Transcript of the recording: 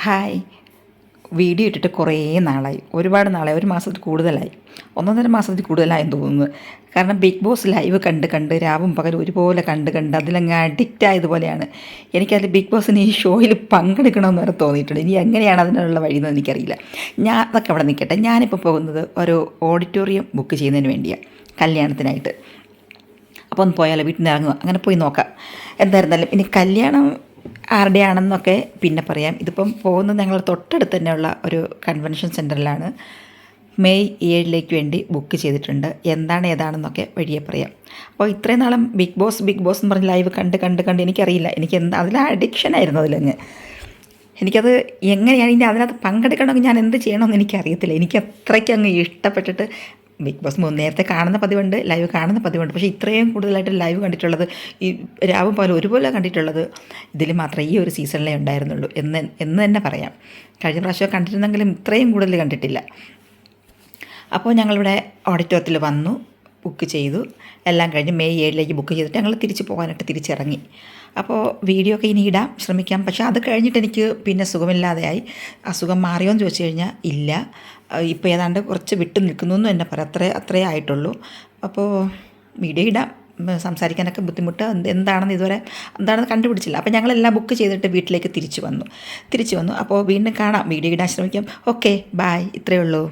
Hi. Video ഇട്ടിട്ട് കുറേ നാളായി. ഒരുപാട് നാളായി. ഒരു മാസത്തിൽ കൂടുതലായി. ഒന്നൊന്നര മാസത്തിൽ കൂടുതലായെന്ന് തോന്നുന്നു. കാരണം ബിഗ് ബോസ് ലൈവ് കണ്ട് കണ്ട് രാവും പകലും ഒരുപോലെ കണ്ട് കണ്ട് അതിലങ്ങ് അഡിക്റ്റ് ആയതുപോലെയാണ് എനിക്കതിൽ ബിഗ് ബോസിന് ഈ ഷോയിൽ പങ്കെടുക്കണമെന്ന് വരെ തോന്നിയിട്ടുണ്ട്. ഇനി എങ്ങനെയാണ് അതിനുള്ള വഴി എന്ന് എനിക്കറിയില്ല. ഞാൻ അതൊക്കെ അവിടെ നിൽക്കട്ടെ. ഞാനിപ്പോൾ പോകുന്നത് ഒരു ഓഡിറ്റോറിയം ബുക്ക് ചെയ്യുന്നതിന് വേണ്ടിയാണ്. കല്യാണത്തിനായിട്ട്. അപ്പോൾ ഒന്ന് പോയാലോ? വീട്ടിൽ നിന്ന് ഇറങ്ങുക. അങ്ങനെ പോയി നോക്കാം. എന്തായിരുന്നാലും ഇനി കല്യാണം ആരുടെയാണെന്നൊക്കെ പിന്നെ പറയാം. ഇതിപ്പം പോകുന്നത് ഞങ്ങൾ തൊട്ടടുത്ത് തന്നെയുള്ള ഒരു കൺവെൻഷൻ സെന്ററിലാണ് മെയ് ഏഴിലേക്ക് വേണ്ടി ബുക്ക് ചെയ്തിട്ടുണ്ട്. എന്താണ് ഏതാണെന്നൊക്കെ വഴിയെ പറയാം. അപ്പോൾ ഇത്രയും നാളും ബിഗ് ബോസ് ബിഗ് ബോസ് എന്ന് പറഞ്ഞ് ലൈവ് കണ്ട് കണ്ട് കണ്ട് എനിക്കറിയില്ല. എനിക്ക് എന്താ അതിൽ അഡിക്ഷൻ ആയിരുന്നു അതിലങ്ങ്. എനിക്കത് എങ്ങനെയാണ് ഇനി അതിനകത്ത് പങ്കെടുക്കണമെങ്കിൽ ഞാൻ എന്ത് ചെയ്യണമെന്ന് എനിക്കറിയത്തില്ല. എനിക്ക് അത്രയ്ക്ക് അങ്ങ് ഇഷ്ടപ്പെട്ടിട്ട് ബിഗ് ബോസ് നേരത്തെ കാണുന്ന പതിവുണ്ട് ലൈവ് കാണുന്ന പതിവുണ്ട്. പക്ഷേ ഇത്രയും കൂടുതലായിട്ട് ലൈവ് കണ്ടിട്ടുള്ളത് ഈ രാവും പോലെ ഒരുപോലെ കണ്ടിട്ടുള്ളത് ഇതിൽ മാത്രമേ ഈ ഒരു സീസണിലേ ഉണ്ടായിരുന്നുള്ളൂ എന്ന് എന്ന് തന്നെ പറയാം. കഴിഞ്ഞ പ്രാവശ്യം കണ്ടിരുന്നെങ്കിലും ഇത്രയും കൂടുതൽ കണ്ടിട്ടില്ല. അപ്പോൾ ഞങ്ങളിവിടെ ഓഡിറ്റോറിയത്തിൽ വന്നു. ബുക്ക് ചെയ്തു. എല്ലാം കഴിഞ്ഞ് മെയ് ഏഴിലേക്ക് ബുക്ക് ചെയ്തിട്ട് ഞങ്ങൾ തിരിച്ച് പോകാനായിട്ട് തിരിച്ചിറങ്ങി. അപ്പോൾ വീഡിയോ ഒക്കെ ഇനി ഇടാം ശ്രമിക്കാം. പക്ഷേ അത് കഴിഞ്ഞിട്ട് എനിക്ക് പിന്നെ സുഖമില്ലാതെയായി. അസുഖം മാറിയോ എന്ന് ചോദിച്ചു കഴിഞ്ഞാൽ ഇല്ല. ഇപ്പോൾ ഏതാണ്ട് കുറച്ച് വിട്ടു നിൽക്കുന്നു എന്ന് തന്നെ പറയാം. അത്രേ അത്രേ ആയിട്ടുള്ളൂ. അപ്പോൾ വീഡിയോ ഇടാം. സംസാരിക്കാനൊക്കെ ബുദ്ധിമുട്ട്. എന്ത് എന്താണെന്ന് ഇതുവരെ എന്താണെന്ന് കണ്ടുപിടിച്ചില്ല. അപ്പോൾ ഞങ്ങളെല്ലാം ബുക്ക് ചെയ്തിട്ട് വീട്ടിലേക്ക് തിരിച്ചു വന്നു. തിരിച്ചു വന്നു. അപ്പോൾ വീണ്ടും കാണാം. വീഡിയോ ഇടാൻ ശ്രമിക്കാം. ഓക്കെ ബായ് ഇത്രയേ ഉള്ളൂ.